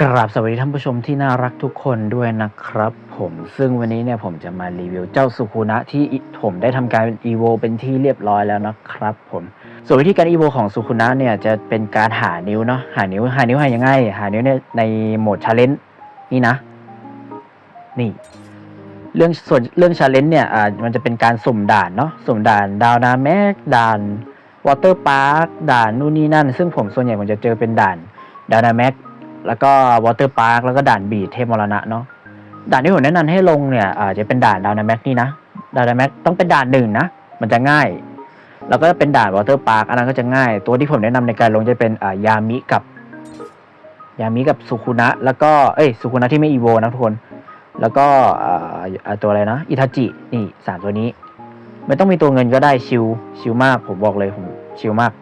กราบสวัสดีท่านผู้ชมที่น่ารักทุกคนด้วยนะครับผมซึ่งวันนี้เนี่ยผมจะมารีวิวเจ้าสุคุนะที่ผมได้ทำการอีโวเป็นที่เรียบร้อยแล้วนะครับผมส่วนวิธีการอีโวของสุคุนะเนี่ยจะเป็นการหานิ้วเนาะหานิ้วหานิ้วหายังไงหานิ้วเนี่ยในโหมดชาเลนจ์นี่นะ นี่ เรื่องส่วนเรื่องชาเลนจ์เนี่ยอ่ามันจะเป็นการสุ่มด่านเนาะสุ่มด่านดาวนาแมกด่านวอเตอร์พาร์คด่านนู่นนี่นั่น ซึ่งผมส่วนใหญ่ผมจะเจอเป็นด่านดาวนาแม็ก แล้วก็วอเตอร์พาร์คแล้วก็ด่านบีเทพมรณะเนาะด่านที่ผมแนะนำให้ลงเนี่ยอาจจะเป็นด่านดาวนาแม็กนี่นะดาวนาแม็กต้องเป็นด่านหนึ่งนะมันจะง่าย แล้วก็เป็นด่านวอเตอร์พาร์คอันนั้นก็จะง่าย ตัวที่ผมแนะนำในการลงจะเป็นอ่ายามิกับ ยามิกับสุคุนะแล้วก็เอ้ยสุคุนะที่ไม่อีโวนะทุกคน แล้วก็อ่าตัวอะไรนะอิทาจินี่สามตัวนี้ ไม่ต้องมีตัวเงินก็ได้ชิลชิลมากผมบอกเลยผมชิลมาก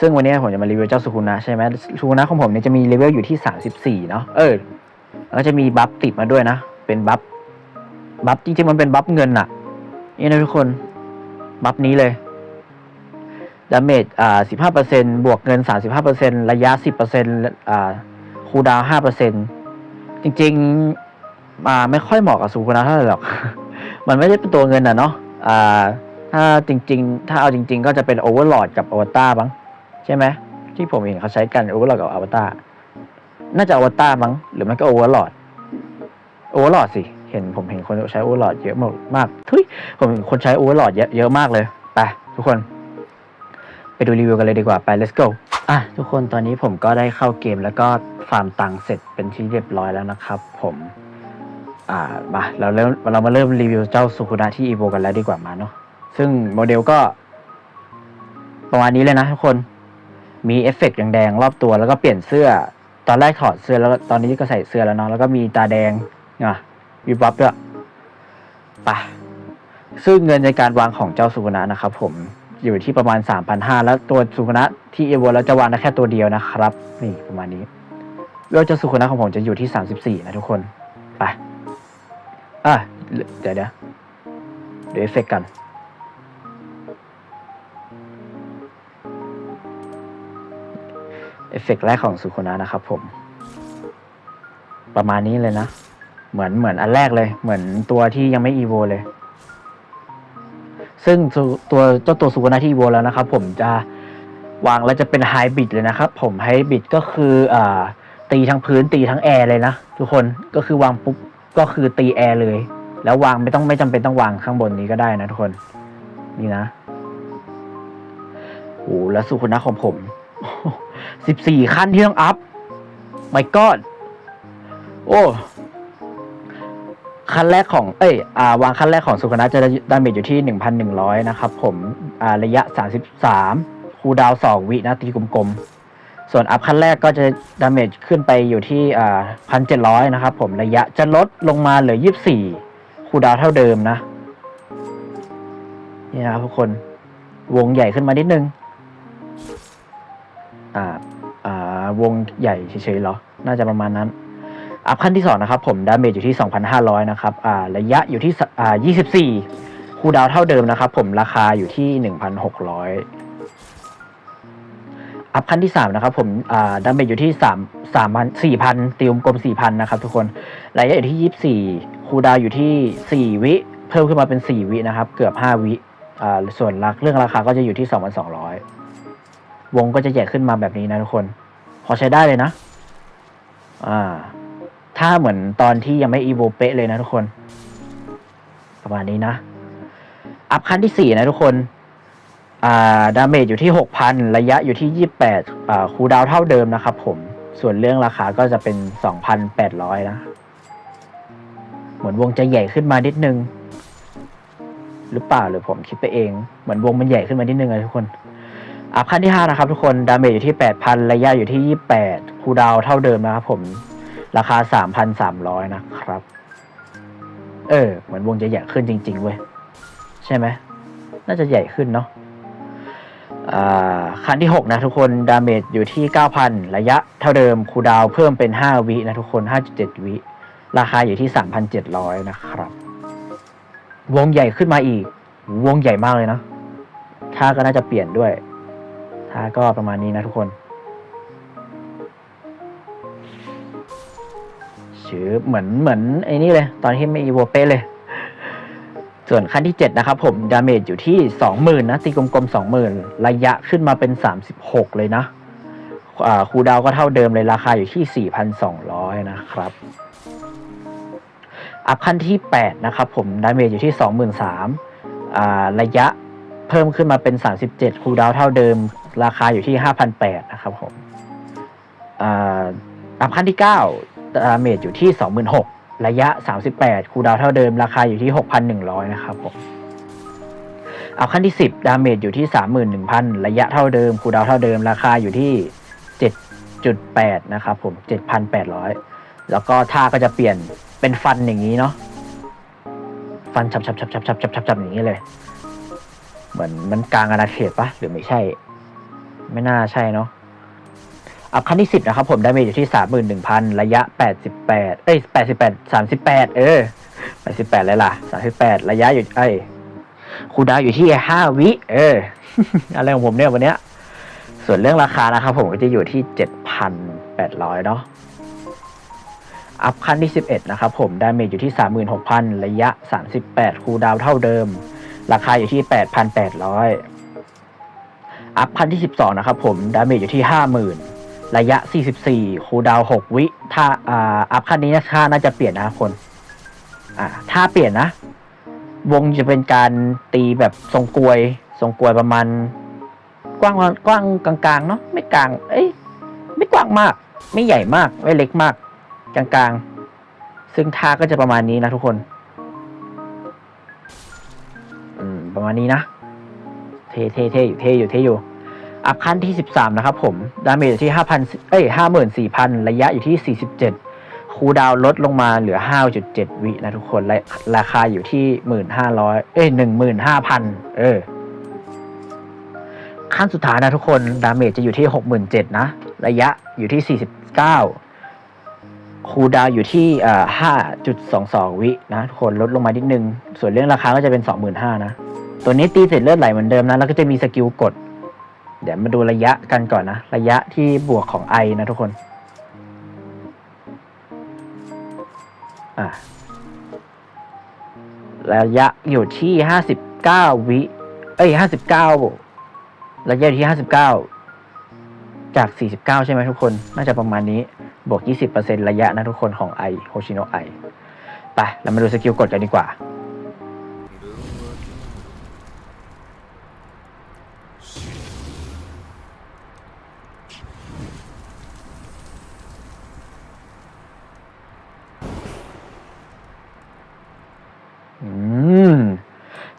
ซึ่งวันนี้ผมจะมารีวิวเจ้าสุคุนะใช่ไหมสุคุนะของผมเนี่ยจะมีเลเวลอยู่ที่สามสิบสี่เนาะเออแล้วก็จะมีบัฟติดมาด้วยนะ เป็นบัฟบัฟจริงๆมันเป็นบัฟเงินอะนี่นะทุกคนบัฟนี้เลยดาเมจอ่าสิบห้าเปอร์เซ็นบวกเงินสามสิบห้าเปอร์เซ็นระยะสิบเปอร์เซ็นอ่าคูดาวห้าเปอร์เซ็นจริงๆมาไม่ค่อยเหมาะกับซูคุนะเท่าไหร่หรอก มันไม่ได้เป็นตัวเงินอะเนาะอ่าถ้าจริง ๆ ถ้าเอาจริง ๆ ก็จะเป็นโอเวอร์ลอดกับอวตารบ้าง ใช่ไหมที่ผมเห็นเขาใช้กันโอเวอร์ลอดกับอวตารน่าจะอวตารบ้างหรือไม่ก็โอเวอร์ลอดโอเวอร์ลอดสิเห็นผมเห็นคนใช้โอเวอร์ลอดเยอะมากมากทุยผมเห็นคนใช้โอเวอร์ลอดเยอะเยอะมากเลยไปทุกคน ไปดูรีวิวกันเลยดีกว่าไป let's go อะทุกคนตอนนี้ผมก็ได้เข้าเกมแล้วก็ฟาร์มตังค์เสร็จเป็นที่เรียบร้อยแล้วนะครับ ผมอ่ามาเราเริ่มเรามาเริ่มรีวิวเจ้าสุคุนะที่อีโวกันแล้วดีกว่ามาเนาะซึ่งโมเดลก็ประมาณนี้เลยนะทุกคน มีเอฟเฟกต์แดงๆรอบตัว แล้วก็เปลี่ยนเสื้อ ตอนแรกถอดเสื้อแล้วตอนนี้ก็ใส่เสื้อแล้วเนาะแล้วก็มีตาแดงอะวิบวับด้วยไปะซึ่งเงินในการวางของเจ้าสุคุนะนะครับ ผมอยู่ที่ประมาณสามพันห้าแล้วตัวสุคุนะที่เอวแล้วจะวางได้แค่ตัวเดียวนะครับ นี่ประมาณนี้เวเจ้าสุคุนะของผมจะอยู่ที่สามสิบสี่นะทุกคนไปอะเดี๋ยวเดี๋ยวเดี๋ยวเอฟเฟกต์กัน อฟเฟกต์แรกของสุโคนะนะครับผม ประมาณนี้เลยนะ เหมือนเหมือนอันแรกเลย เหมือนตัวที่ยังไม่อีโวเลย ซึ่งตัวเจ้าตัวสุโคนะที่อีโวแล้วนะครับ ผมจะวางแล้วจะเป็นไฮบริดเลยนะครับ ผมไฮบริดก็คืออ่าตีทั้งพื้นตีทั้งแอร์เลยนะทุกคนก็คือวางปุ๊บก็คือตีแอร์เลย แล้ววางไม่ต้องไม่จำเป็นต้องวางข้างบนนี้ก็ได้นะทุกคน นี่นะโอ้แล้วสุขุนะของผม สิบสี่ขั้นที่ต้องอัพไม่กอดโอ้ขั้นแรกของ เอ้ย อ่า วางขั้นแรกของสุขนะจะดาเมจอยู่ที่หนึ่งพันหนึ่งร้อยนะครับผม อ่า ระยะสามสิบสามคูดาวสองวินะตีกลมๆ ส่วนอัพขั้นแรกก็จะดาเมจขึ้นไปอยู่ที่ อ่าพันเจ็ดร้อยนะครับผม ระยะจะลดลงมาเหลือยี่สิบสี่คูดาวเท่าเดิมนะ นี่นะครับทุกคน วงใหญ่ขึ้นมานิดนึง อ่าวงใหญ่เฉยๆเหรอ น่าจะประมาณนั้น อัพขั้นที่สองนะครับ ผมดาเมจอยู่ที่ 2,500 นะครับอ่าระยะอยู่ที่อ่า24 คูดาวเท่าเดิมนะครับ ผมราคาอยู่ที่ 1,600 อัพขั้นที่สามนะครับ ผมอ่าดาเมจอยู่ที่ 3 3,000 4,000ตีวงกลม 4,000 นะครับทุกคน ระยะอยู่ที่ 24 คูดาวอยู่ที่ 4 วิ เพิ่มขึ้นมาเป็น 4 วินะครับ เกือบ 5 วิอ่าส่วนรักเรื่องราคาก็จะอยู่ที่ 2,200 วงก็จะใหญ่ขึ้นมาแบบนี้นะทุกคน พอใช้ได้เลยนะ อ่า ถ้าเหมือนตอนที่ยังไม่อีโวเป๊ะเลยนะทุกคน ประมาณนี้นะ อัพขั้นที่สี่นะทุกคน อ่า ดาเมจอยู่ที่หกพันระยะอยู่ที่ยี่แปดอ่า คูดาวเท่าเดิมนะครับผม ส่วนเรื่องราคาก็จะเป็นสองพันแปดร้อยนะ เหมือนวงจะใหญ่ขึ้นมานิดนึง หรือเปล่าหรือผมคิดไปเอง เหมือนวงมันใหญ่ขึ้นมานิดนึงเลยทุกคน อัพขั้นที่ 5 นะครับทุกคน ดาเมจอยู่ที่ 8,000 ระยะอยู่ที่ 28 คูดาวเท่าเดิมนะครับผม ราคา 3,300 นะครับ เออ เหมือนวงจะใหญ่ขึ้นจริง ๆ เว้ย ใช่ไหม น่าจะใหญ่ขึ้นเนาะอ่าขั้นที่ 6 นะทุกคน ดาเมจอยู่ที่ 9,000 ระยะเท่าเดิม คูดาวเพิ่มเป็น 5 วินะทุกคน 5.7 วิ ราคาอยู่ที่ 3,700 นะครับ วงใหญ่ขึ้นมาอีก วงใหญ่มากเลยนะท่าก็น่าจะเปลี่ยนด้วย ท่าก็ประมาณนี้นะทุกคนชื่อเหมือนเหมือนไอ้นี่เลย ตอนที่ไม่อีโวเป้เลย ส่วนขั้นที่ 7 นะครับผม ดาเมจอยู่ที่ 20,000 นะ ตีกลมๆ 20,000 ระยะขึ้นมาเป็น 36 เลยนะคูดาวก็เท่าเดิมเลยราคาอยู่ที่ 4,200 นะครับ อัพขั้นที่ 8 นะครับผม ดาเมจอยู่ที่ 23,000อ่าระยะเพิ่มขึ้นมาเป็น 37 คูดาวเท่าเดิม ราคาอยู่ที่ห้าพันแปดนะครับผมอัพขั้นที่เ9ดาเมจอยู่ที่สองหมืนหกระยะสามสิบแปดคูดาวเท่าเดิม ราคาอยู่ที่หกพันหนึ่งร้อยนะครับผมอัพขั้นที่สิบดาเมจอยู่ที่สามหมื่นหนึ่งพันระยะเท่าเดิม คูดาวเท่าเดิม ราคาอยู่ที่เจ็ดจุดแปดนะครับผมเจ็7,800 แล้วก็ท่าก็จะเปลี่ยนเป็นฟันอย่างนี้เนาะ ฟันชับชับชับชับชับชับชับอย่างนี้เลย เหมือนมันกลางอาณาเขตปะหรือไม่ใช่ ไม่น่าใช่เนาะอัพขั้นที่สิบนะครับผมได้เมจอยู่ที่สามหมื่นหนึ่งพันระยะแปดสิบแปดเอ้ยแปดสิบแปดสามสิบแปดเออแปดสิบแปดเลยล่ะสามสิบแปดระยะอยู่ไอ้คูดาวอยู่ที่ห้าวิ เออ อะไรของผมเนี่ยวันเนี้ย ส่วนเรื่องราคานะครับผมก็จะอยู่ที่เจ็ดพันแปดร้อยเนาะอัพขั้นที่ 11 นะครับผมได้เมจอยู่ที่ 36,000 ระยะ 38 คูดาวเท่าเดิม ราคาอยู่ที่ 8,800 อัพพันที่ 12 นะครับผม ดาเมจอยู่ที่ 50,000 ระยะ 44 คูดาว 6 วิ ถ้าอ่าอัพขั้นนี้นะค่าน่าจะเปลี่ยนนะครัคน อ่า ถ้าเปลี่ยนนะ วงจะเป็นการตีแบบทรงกลวย ทรงกลวยประมาณ กว้างกว้างกลางๆ เนาะไม่กลาง เอ้ย ไม่กว้างมาก ไม่ใหญ่มาก ไม่เล็กมาก กลางๆ ซึ่งท่าก็จะประมาณนี้นะทุกคน อืม ประมาณนี้นะ เท่เท่เท่อยู่เท่อยู่เท่อยู่ อัพขั้นที่ 13 นะครับผม ดาเมจอยู่ที่ 5,000 เอ้ย 54,000 ระยะอยู่ที่ 47 คูดาวลดลงมาเหลือ 5.7 วินะทุกคนและราคาอยู่ที่ 1,500 เอ้ย 15,000 เออ ขั้นสุดท้ายนะทุกคน ดาเมจจะอยู่ที่ 67,000 นะ ระยะอยู่ที่ 49คูดาวอยู่ที่อ่า5.22วินะทุกคนลดลงมานิดนึง ส่วนเรื่องราคาก็จะเป็น25,000นะ ตัวนี้ตีเสร็จเลือดไหลเหมือนเดิมนะ แล้วก็จะมีสกิลกด เดี๋ยวมาดูระยะกันก่อนนะ ระยะที่บวกของไอนะทุกคน อะระยะอยู่ที่ห้าสิบเก้าวิ เอ้ยห้าสิบเก้าระยะอยู่ที่ห้าสิบเก้าจากสี่สิบเก้าใช่ไหมทุกคน น่าจะประมาณนี้ บวกยี่สิบเปอร์เซ็นระยะนะทุกคนของไอโฮชิโนไอ ไป เรามาดูสกิลกดกันดีกว่า อืม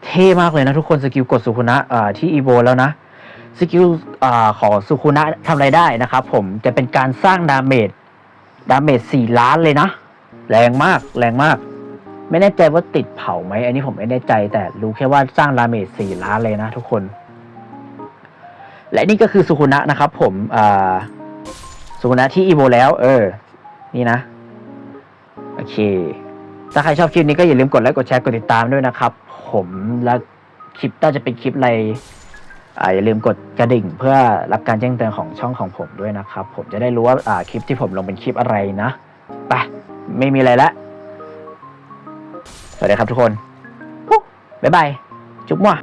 เท่มากเลยนะทุกคนสกิลกดสุคุนะอ่าที่อีโวแล้วนะสกิลอ่าของสุคุนะทำอะไรได้นะครับผมจะเป็นการสร้างดาเมจดาเมจสี่ล้านเลยนะ แรงมากแรงมาก ไม่แน่ใจว่าติดเผาไหมอันนี้ผมไม่แน่ใจ แต่รู้แค่ว่าสร้างดาเมจสี่ล้านเลยนะทุกคน และนี่ก็คือสุคุนะนะครับ ผมอ่าสุคุนะที่อีโวแล้ว เออ นี่นะ โอเค ถ้าใครชอบคลิปนี้ก็อย่าลืมกดไลค์กดแชร์กดติดตามด้วยนะครับ ผมและคลิปน่าจะเป็นคลิปอะไรอ่าอย่าลืมกดกระดิ่ง เพื่อรับการแจ้งเตือนของช่องของผมด้วยนะครับ ผมจะได้รู้ว่าอ่าคลิปที่ผมลงเป็นคลิปอะไรนะไปไม่มีอะไรแล้วสวัสดีครับทุกคนปุ๊บบ๊ายบายจุ๊บมั่ว